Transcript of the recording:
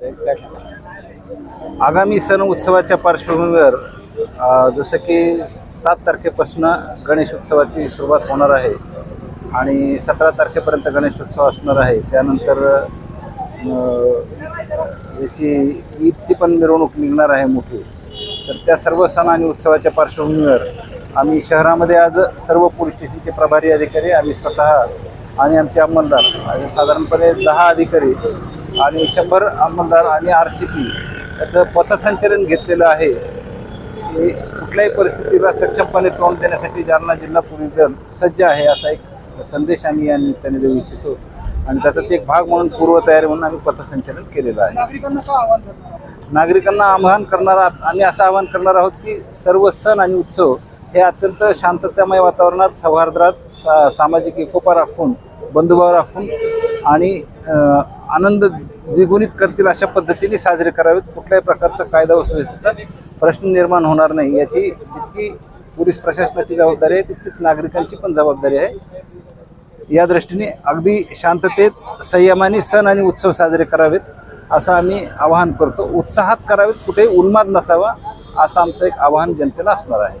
काय सांगायचं? आगामी सण उत्सवाच्या पार्श्वभूमीवर जसं की सात तारखेपासून गणेश उत्सवाची सुरुवात होणार आहे आणि सतरा तारखेपर्यंत गणेश उत्सव असणार आहे. त्यानंतर याची ईदची पण मिरवणूक निघणार आहे मोठी. तर त्या सर्व सण आणि उत्सवाच्या पार्श्वभूमीवर आम्ही शहरामध्ये आज सर्व पोलीस स्टेशनचे प्रभारी अधिकारी आम्ही स्वतः आणि आमचे अंमलदार आणि साधारणपणे दहा अधिकारी आणि शंभर अंमलदार आणि आर सी पी याचं पथसंचलन घेतलेलं आहे. की कुठल्याही परिस्थितीला सक्षमपणे तोंड देण्यासाठी जालना जिल्हा पोलीस दल सज्ज आहे असा एक संदेश आम्ही या निमित्ताने देऊ इच्छितो. आणि त्याचाच एक भाग म्हणून पूर्वतयारी म्हणून आम्ही पथसंचलन केलेलं आहे. नागरिकांना नागरिकांना आवाहन करणार आम्ही असं आवाहन करणार आहोत की सर्व सण आणि उत्सव हे अत्यंत शांततामय वातावरणात सौहार्दात सा सामाजिक एकोपा राखून बंधुभाव राखून आणि आनंद द्विगुणित करतील अशा पद्धतीने साजरे करावेत. कुठल्याही प्रकारचा कायदा व सुव्यवस्थेचा प्रश्न निर्माण होणार नाही. याची जितकी पोलीस प्रशासनाची जबाबदारी आहे तितकीच नागरिकांची पण जबाबदारी आहे. या दृष्टीने अगदी शांततेत संयमाने सण आणि उत्सव साजरे करावेत असं आम्ही आवाहन करतो. उत्साहात करावेत कुठेही उन्माद नसावा असं आमचं एक आवाहन जनतेला असणार आहे.